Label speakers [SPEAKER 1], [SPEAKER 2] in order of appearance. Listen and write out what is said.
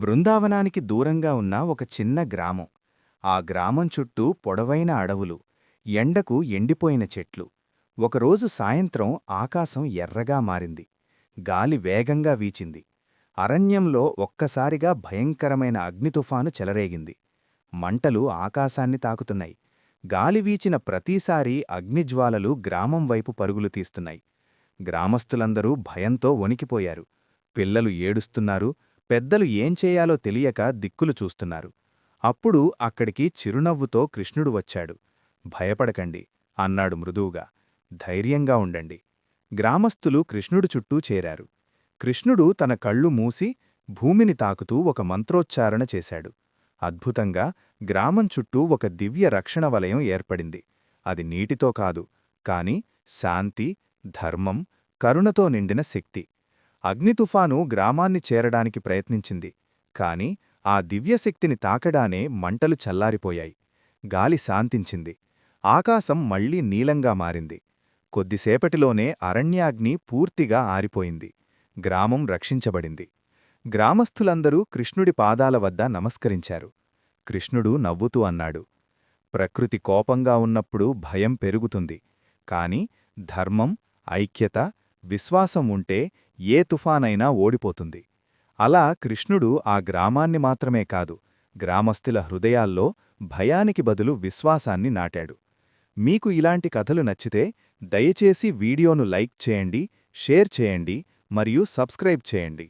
[SPEAKER 1] బృందావనానికి దూరంగా ఉన్న ఒక చిన్న గ్రామం. ఆ గ్రామం చుట్టూ పొడవైన అడవులు ఎండకు ఎండిపోయిన చెట్లు. ఒకరోజు సాయంత్రం ఆకాశం ఎర్రగా మారింది. గాలి వేగంగా వీచింది. అరణ్యంలో ఒక్కసారిగా భయంకరమైన అగ్నితుఫాను చెలరేగింది. మంటలు ఆకాశాన్ని తాకుతున్నాయి. గాలి వీచిన ప్రతిసారీ అగ్నిజ్వాలలు గ్రామం వైపు పరుగులు తీస్తున్నాయి. గ్రామస్తులందరూ భయంతో వణికిపోయారు. పిల్లలు ఏడుస్తున్నారు. పెద్దలు ఏం చేయాలో తెలియక దిక్కులు చూస్తున్నారు. అప్పుడు అక్కడికి చిరునవ్వుతో కృష్ణుడు వచ్చాడు. భయపడకండి అన్నాడు మృదువుగా. ధైర్యంగా ఉండండి. గ్రామస్థులు కృష్ణుడు చుట్టూ చేరారు. కృష్ణుడు తన కళ్ళు మూసి భూమిని తాకుతూ ఒక మంత్రోచ్చారణ చేశాడు. అద్భుతంగా గ్రామం చుట్టూ ఒక దివ్య రక్షణ వలయం ఏర్పడింది. అది నీటితో కాదు కాని శాంతి ధర్మం కరుణతో నిండిన శక్తి. అగ్నితుఫాను గ్రామాన్ని చేరడానికి ప్రయత్నించింది. కాని ఆ దివ్యశక్తిని తాకడానే మంటలు చల్లారిపోయాయి. గాలి శాంతించింది. ఆకాశం మళ్ళీ నీలంగా మారింది. కొద్దిసేపటిలోనే అరణ్యాగ్ని పూర్తిగా ఆరిపోయింది. గ్రామం రక్షించబడింది. గ్రామస్థులందరూ కృష్ణుడి పాదాల వద్ద నమస్కరించారు. కృష్ణుడు నవ్వుతూ అన్నాడు. ప్రకృతి కోపంగా ఉన్నప్పుడు భయం పెరుగుతుంది. కాని ధర్మం ఐక్యత విశ్వాసం ఉంటే ఏ తుఫానైనా ఓడిపోతుంది. అలా కృష్ణుడు ఆ గ్రామాన్ని మాత్రమే కాదు గ్రామస్థుల హృదయాల్లో భయానికి బదులు విశ్వాసాన్ని నాటాడు. మీకు ఇలాంటి కథలు నచ్చితే దయచేసి వీడియోను లైక్ చేయండి షేర్ చేయండి మరియు సబ్స్క్రైబ్ చేయండి.